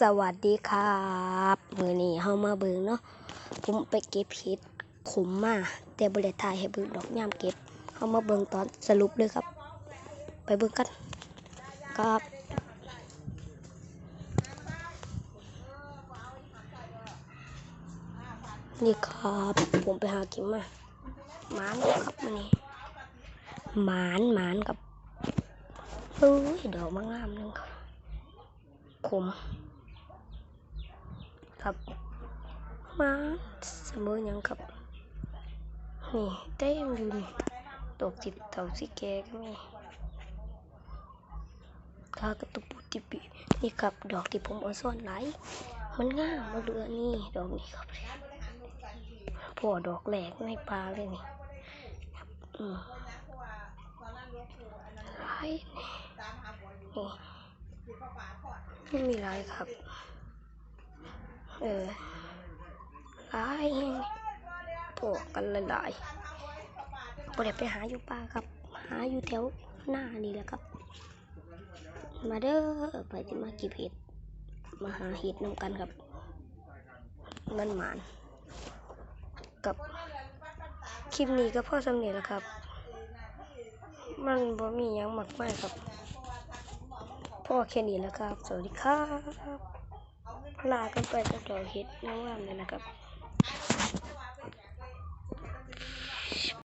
สวัสดีครับมือนี้เฮามาเบิ่งเนาะผมไปเก็บเห็ดขมมาแต่บ่ได้ถ่ายให้เบิ่งดอกยามเก็บเฮามาเบิ่งตอนสรุปเลยครับ ไปเบิ่งกันครับนี่ครับ ผมไปหากินมาหมานครับมื้อนี้หมานหมานกับเฮ้ยดอกมะงามหนึงครับขม ครับมาเสมอหยังครับนี่เต็มอยู่นี่ดอกจิบเต่าสีแกก็มีข้ากระตุกปุติปินี่ครับ ดอกที่ผมเอาซ่อนไว้มันง่ามมาเรือนี่ดอกนี้ครับพอดอกแหลกในปลาเลยนี่ครับอืมลายนี่นี่ไม่มีหลายครับ เออหลายแฮงพวกกันหลายๆบ่ได้ไปหาอยู่ป่าครับ หาอยู่แถวหน้านี่แหละครับ มาเด้อไปที่มาเก็บเห็ด มาหาเห็ดนำกันครับมันหมาน กับคลิปนี้ก็พ่อสำเร็จแล้วครับ มันบ่มียังมากมายครับพ่อแค่นี้แหล้วครับ สวัสดีครับ ลากันไปกับดอกเห็ดงามๆเลยนะครับ